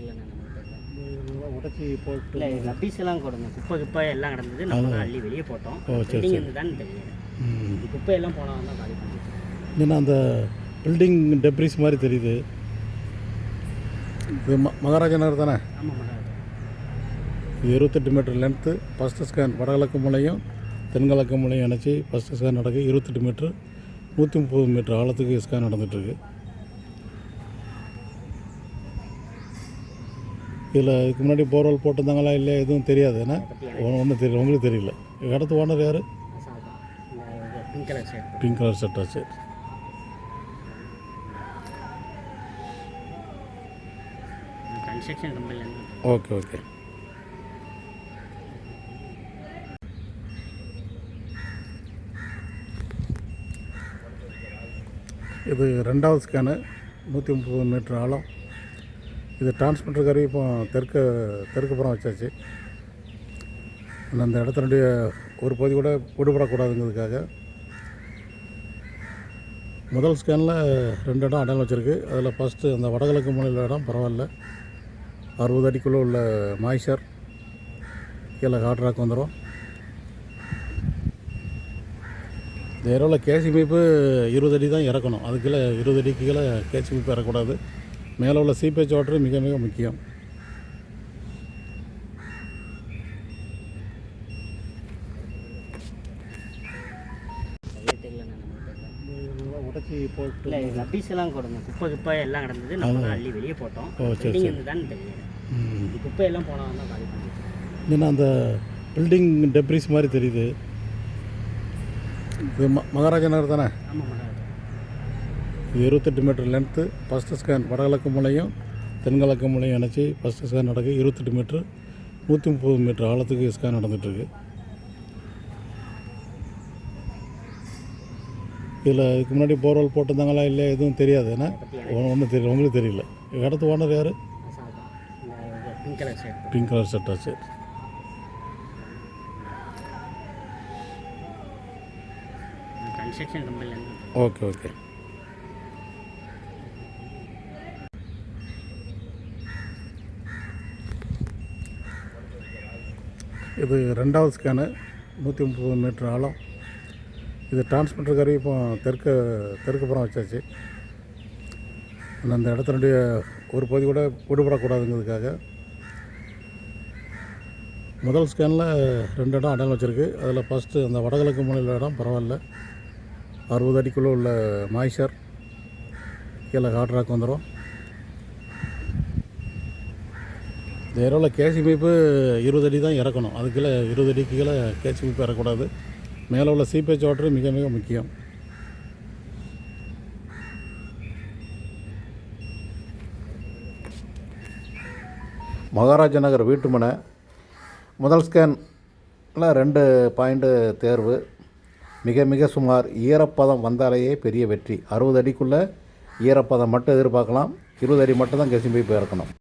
தெரியலண்ணா நமக்கு தெரியல. உடச்சி போட்டு இல்லை ரப்பீஸ் எல்லாம் கொடுங்க. குப்பை குப்பை எல்லாம் கிடந்தது. நம்ம தான் அள்ளி வெளியே போட்டோம். ஓ, சரி, பில்டிங் சரி. இருந்துதான்னு தெரியல. ம். இந்த குப்பையெல்லாம் போனால் தான் காலி பண்ணிட்டு ஏன்னா அந்த பில்டிங் டெப்ரிஸ் மாதிரி தெரியுது. இது ம மகாராஜா நகர் தானே? ஆமாம் மகா இது இருபத்தெட்டு மீட்டர் லென்த்து ஃபஸ்ட்டு ஸ்கேன் வடகிழக்கு மூலையும் தென்கிழக்கு மூலையும் இணைச்சி ஃபஸ்ட்டு ஸ்கேன் நடக்கு இருபத்தெட்டு மீட்ரு நூற்றி முப்பது மீட்டர் ஆழத்துக்கு ஸ்கேன் நடந்துகிட்ருக்கு இதில் இதுக்கு முன்னாடி போர்வெல் போட்டிருந்தாங்களா இல்லை எதுவும் தெரியாது. ஏன்னா ஒன்றும் தெரியல உங்களுக்கு தெரியல. இடத்து ஓனர் யார்? பிங்க் கலர் ஷர்ட் பிங்க் சரி ஓகே ஓகே இது ரெண்டாவது ஸ்கேனு நூற்றி முப்பது மீட்டர் ஆழம். இது டிரான்ஸ்மிட்டர் கருவி இப்போ தெற்கு தெற்கு புறம் வச்சாச்சு. அந்த இடத்தினுடைய ஒரு பகுதி கூட விடுபடக்கூடாதுங்கிறதுக்காக முதல் ஸ்கேனில் ரெண்டு இடம் அடையாளம் வச்சுருக்கு. அதில் ஃபஸ்ட்டு அந்த வடகிழக்கு மூலையில் இடம் பரவாயில்ல. அறுபது அடிக்குள்ளே உள்ள மாய்ஷர் கீழே ஹார்ட் ராக் வந்துடும் இந்த இரவில் கேசி மீப்பு இருபது அடி தான் இறக்கணும் அதுக்குள்ளே இருபது அடிக்கு கீழே கேசி மீப்பு இறக்கக்கூடாது. மேலே உள்ள சீப்பேஜ் வாட்டர் மிக மிக முக்கியம். உடச்சி போட்டு இல்லை ரப்பீஸ் எல்லாம் கொடுங்க. குப்பை குப்பை எல்லாம் கிடந்தது. நம்ம அள்ளி வெளியே போட்டோம். பில்டிங் தெரியல. இந்த குப்பையெல்லாம் போனால் தான் ஏன்னா அந்த பில்டிங் டெப்ரிஸ் மாதிரி தெரியுது. இது ம மகாராஜா நகர் தானே? ஆமாம் இருபத்தெட்டு மீட்டர் லென்த்து ஃபஸ்ட்டு ஸ்கேன் வடகிழக்கு மூலையும் தென்கிழக்கு மூலையும் இணைச்சி ஃபஸ்ட்டு ஸ்கேன் நடக்கு இருபத்தெட்டு மீட்ரு நூற்றி முப்பது மீட்டர் ஆழத்துக்கு ஸ்கேன் நடந்துகிட்ருக்கு இதில் இதுக்கு முன்னாடி போர்வெல் போட்டிருந்தாங்களா இல்லை எதுவும் தெரியாது. ஏன்னா ஒன்றும் தெரியல. உங்களுக்கு தெரியல. இடத்து ஓனர் யார்? Pink colour shirt pink colour சட்டா சரி ஓகே ஓகே இது ரெண்டாவது ஸ்கேனு நூற்றி முப்பது மீட்டர் ஆழம். இது டிரான்ஸ்மிட்டர் கருவி இப்போ தெற்கு தெற்கு புறம் வச்சாச்சு. அந்த இடத்தினுடைய ஒரு பகுதி கூட விடுபடக்கூடாதுங்கிறதுக்காக. முதல் ஸ்கேனில் ரெண்டு இடம் அடையாளம் வச்சுருக்கு. அதில் ஃபஸ்ட்டு அந்த வடகிழக்கு மூலையில் இடம் பரவாயில்ல. அறுபது அடிக்குள்ளே உள்ள மாய்ஷர் கீழே ஹார்ட் ராக் வந்துடும் இந்த ஏரோவில் கேசி மீப்பு இருபது அடி தான் இறக்கணும். அதுக்குள்ளே இருபது அடிக்கு கீழே கேசி மீப்பு இறக்கக்கூடாது. மேலே உள்ள சீப்பேஜ் வாட்டர் மிக மிக முக்கியம். மகாராஜா நகர் வீட்டுமனை. முதல் ஸ்கேனில் ரெண்டு பாயிண்ட்டு தேர்வு. மிக மிக சுமார் ஈரப்பதம் வந்தாலேயே பெரிய வெற்றி. அறுபது அடிக்குள்ளே ஈரப்பதம் மட்டும் எதிர்பார்க்கலாம். இருபது அடி மட்டும் தான் கெசிம்பி போயிருக்கணும் இறக்கணும்.